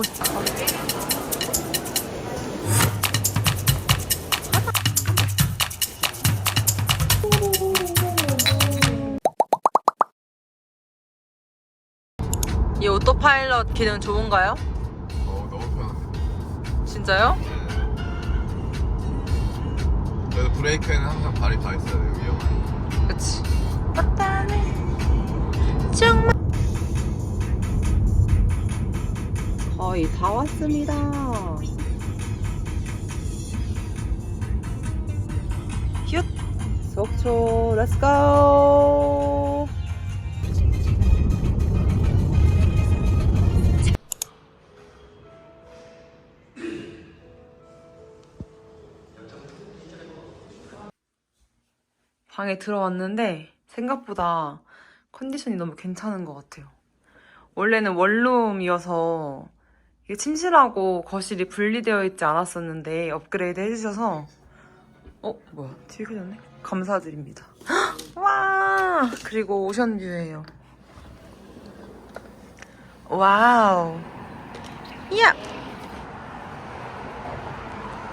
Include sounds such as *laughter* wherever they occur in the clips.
가고 싶어. 이 오토파일럿 기능 좋은가요? 어 너무 편한데. 진짜요? 그래도 브레이크에는 항상 발이 가 있어야 돼요. 위험하니까. 그치. 정말. 거의 다 왔습니다. 슛! 속초, 렛츠고! 방에 들어왔는데 생각보다 컨디션이 너무 괜찮은 것 같아요. 원래는 원룸이어서 침실하고 거실이 분리되어 있지 않았었는데 업그레이드 해주셔서 어 뭐야 TV 켜졌네 감사드립니다. 헉, *gasps* 와 그리고 오션뷰예요. 와우 이야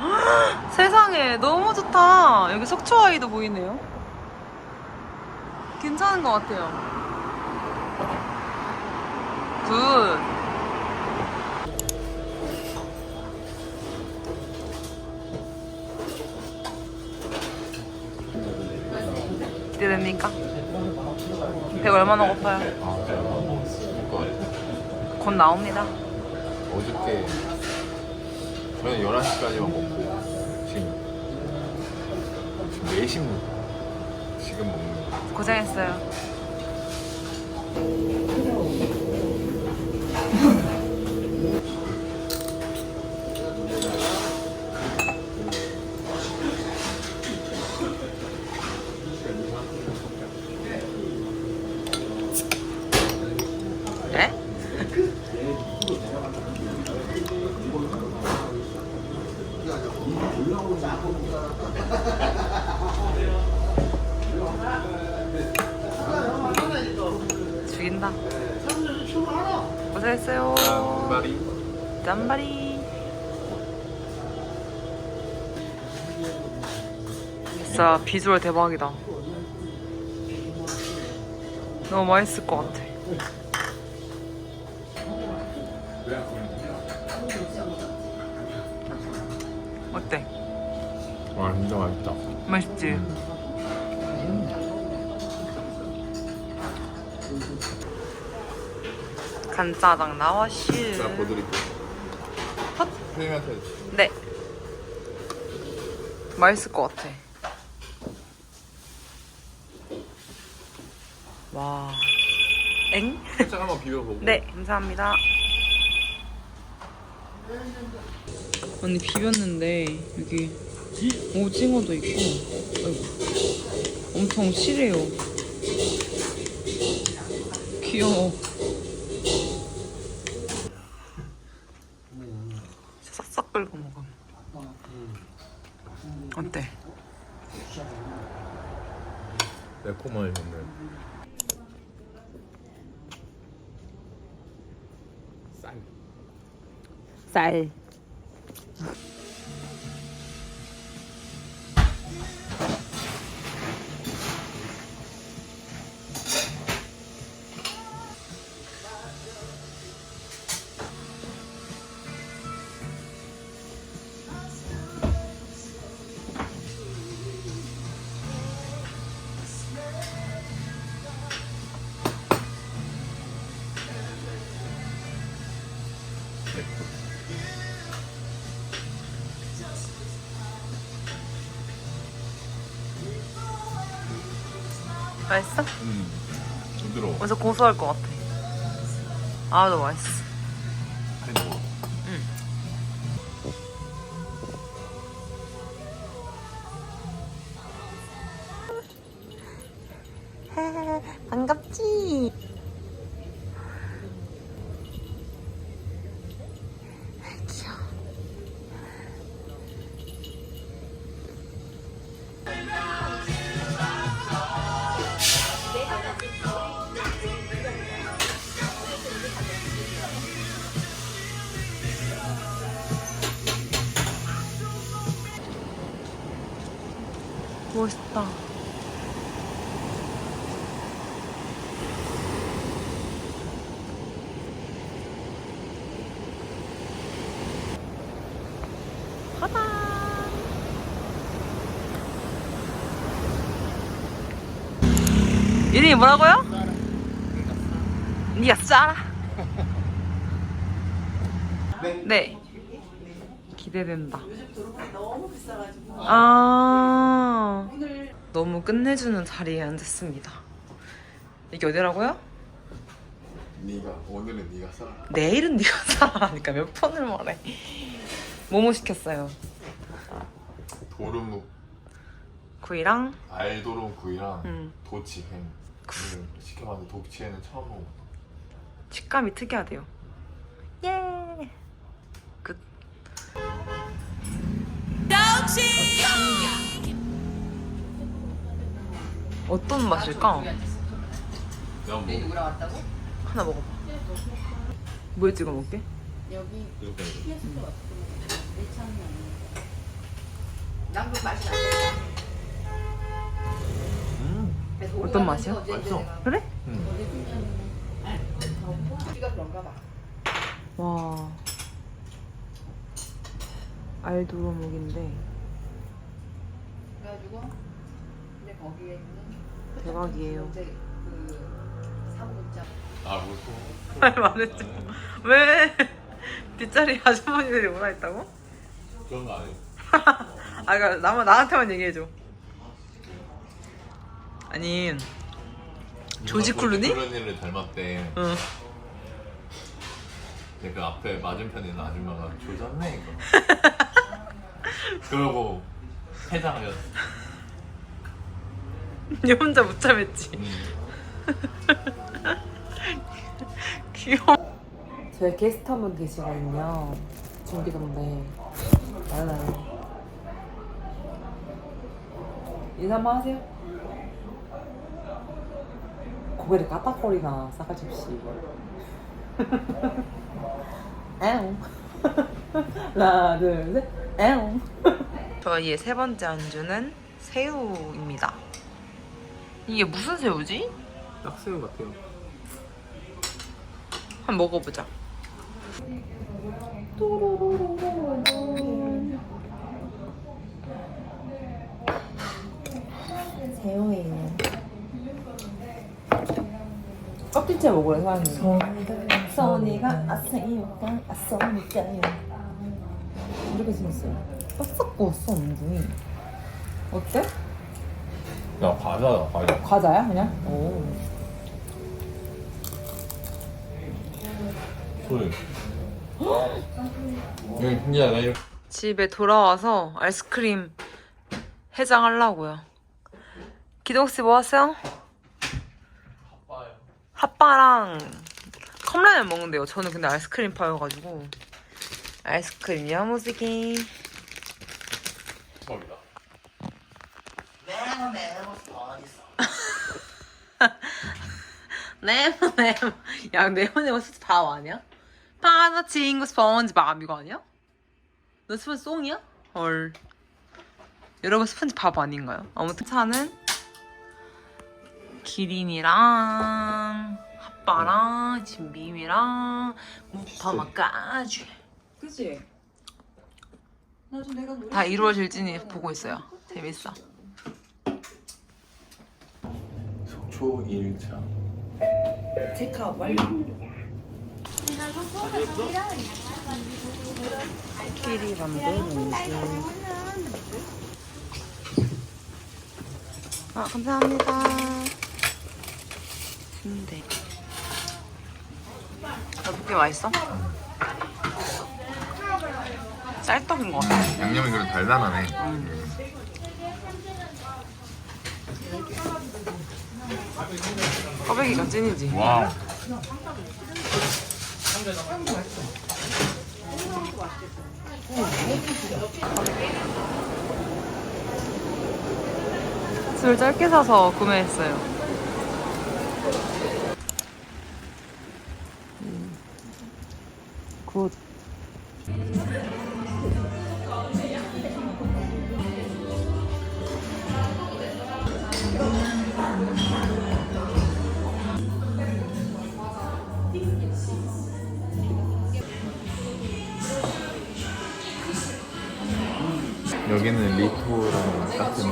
헉, *gasps* 세상에 너무 좋다. 여기 속초아이도 보이네요. 괜찮은 것 같아요. 굿. 기대됩니까? 배 얼마나 고파요? 곧 나옵니다. 어저께 저는 11시까지만 먹고 지금 지금 4시 지금 먹는 거. 고생했어요. *laughs* 진짜 비주얼 대박이다. 너무 맛있을 것 같아. 어때? 와 진짜 맛있다. 맛있지? 간짜장 나와슈. 제가 보드릴게요. 헛. 선생님한테 네. 맛있을 것 같아. 와. 엥? 살짝 한번 비벼보고. 네, 감사합니다. 언니 비볐는데 여기 오징어도 있고 아이고, 엄청 실해요. 귀여워. 싹싹 긁어 먹어. 어때? 매콤하게 먹네. 쌀. 맛있어? 음. 부드러워. 완전 고소할 것 같아. 아, 너무 맛있어. 먹어. 응. *laughs* 반갑지? 멋있다. 이름이 뭐라고요? 니가 싸라. *laughs* 네. 네. 기대된다. 아. 너무 끝내주는 자리에 앉았습니다. 이게 어디라고요? 네가 오늘은 네가 써. 내일은 네가 사라니까 몇 번을 말해. 뭐뭐 시켰어요? 도루묵, 구이랑 알도름 구이랑 음. 도치햄. 오늘 시켜봤는데 도치햄은 처음 먹어. 식감이 특이하대요. 예. 끝. 어떤 맛일까? 뭐? 하나 먹어봐. 뭐에 찍어 먹게? 여기 이렇게 맛이 나잖아. 음. 어떤 맛이야? 맛있어. 그래? 음. 우리가 그런가 봐. 와. 알도로묵인데 그래가지고 근데 거기에 있는 대박이에요. 어제 그 사무국장 아 무슨? *laughs* 말 많았죠. 왜? *laughs* 뒷자리 아주머니들이 뭐라 했다고? 그런 거 아니야? *laughs* 아, 그니까 나만 나한테만 얘기해줘. 아니, 조지 클루니? 클루니를 닮았대. 응. 근데 그 앞에 맞은편에 있는 아줌마가 조졌네 이거. 그러고 해장하였어. 니 *laughs* 혼자 못 참았지. 음. *laughs* 귀여워. 저희 게스트 한 분 계시거든요. 준비던데. 말라요. 인사 한번 하세요. 고개를 까딱거리나, 싸가지 없이. *laughs* 에옹. 하나, 둘, 셋. 에옹. 저희의 세 번째 안주는 새우입니다. 이게 무슨 새우지? 딱새우 같아요. 한번 먹어보자. 새우예요. 껍질째 먹으래 사장님. 써니가 아새우가 아써니까요. 이렇게 생겼어요. 싹싹 구웠어 엉덩이. 어때? 야 과자다 과자. 과자야 그냥? 오. 소리. 여기 진짜 나 이렇게. 집에 돌아와서 아이스크림 해장하려고요. 기동 씨 뭐 하세요? 핫바랑 컵라면 먹는데요. 저는 근데 아이스크림 파여가지고 아이스크림 야무지기. 대박이다. 네모 *laughs* 네모. 야 네모 네모 스다 아니야? 파나 친구 스펀지밥 이거 아니야? 너 스펀지 송이야? 헐. 여러분 스펀지 밥 아닌가요? 아무튼 차는 기린이랑 핫바랑 진빔이랑 무파마까지 그지? 나도 내가 노래 다 이루어질지니 보고 있어요. 재밌어. 속 초 1차. 체크아웃 완료. 키리 만두 아 감사합니다. 순대. 어떻게 맛있어? 쌀떡인 것 같아. 양념이 그래도 달달하네. 꽈배기가 찐이지. 와. 술 짧게 사서 구매했어요. 음. 굿. 여기는 리토랑 같은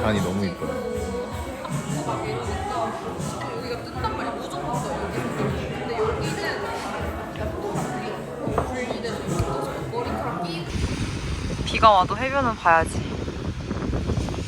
잔이 너무 이뻐요. 비가 와도 해변은 봐야지.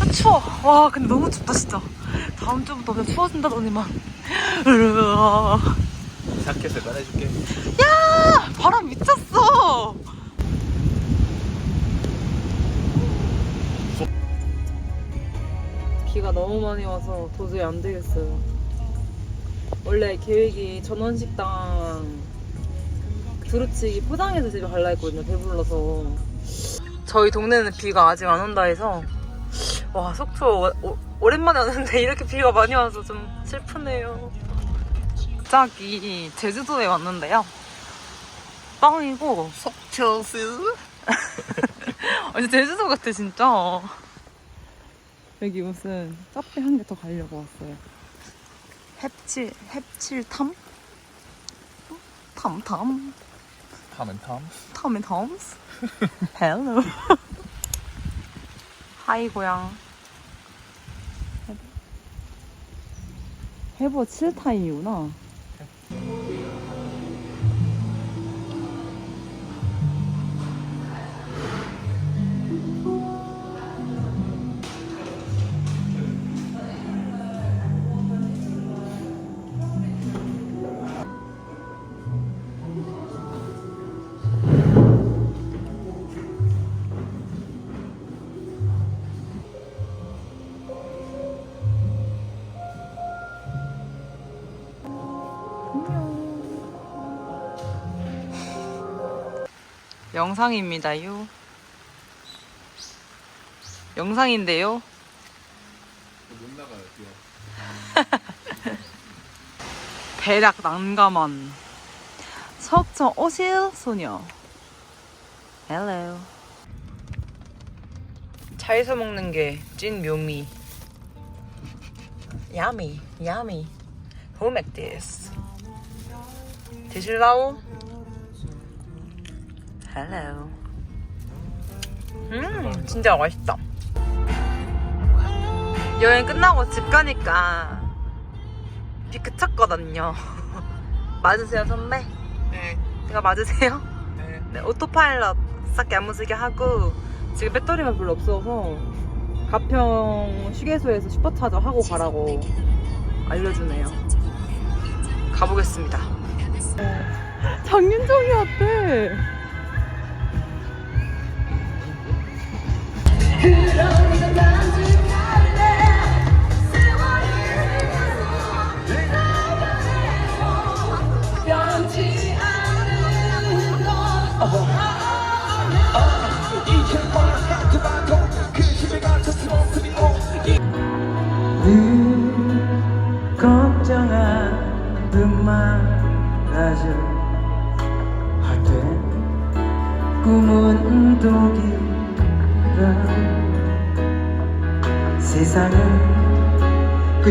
아, 추워. 와, 근데 너무 춥다, 진짜. 다음 주부터 그냥 추워진다더니만. 자켓을 꺼내줄게. 야! 바람 미쳤어! 비가 너무 많이 와서 도저히 안 되겠어요. 원래 계획이 전원식당 두루치기 포장해서 집에 갈라 했거든요. 배불러서. 저희 동네는 비가 아직 안 온다 해서 와 속초 오, 오랜만에 왔는데 이렇게 비가 많이 와서 좀 슬프네요. 갑자기 제주도에 왔는데요. 빵이고 속초스. *laughs* 아니 제주도 같아 진짜. 여기 무슨 카페 한 개 더 가려고 왔어요. 햅칠 햅칠탐? 탐탐 탐은 탐. 탐앤 탐스. 헬로. 하이 고양. 해보 7타임이구나. 영상입니다요. 영상인데요. 못 나가요. *laughs* 대략 난감한 석청 오실 소녀. 헬로. 차에서 먹는 게 찐 묘미. 야미, 야미. Who make this? 드실라우? 헬로. 음, 진짜 맛있다. 여행 끝나고 집 가니까 비 그쳤거든요. *laughs* 맞으세요, 선배? 네. 제가 맞으세요? 네. 네, 오토파일럿 싹 야무지게 하고 지금 배터리가 별로 없어서 가평 휴게소에서 슈퍼차저 하고 가라고 알려주네요. 가보겠습니다. *laughs* 장윤정이 왔대. 늘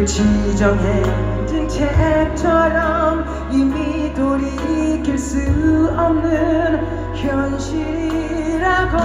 지정해둔 채처럼 이미 돌이킬 수 없는 현실이라고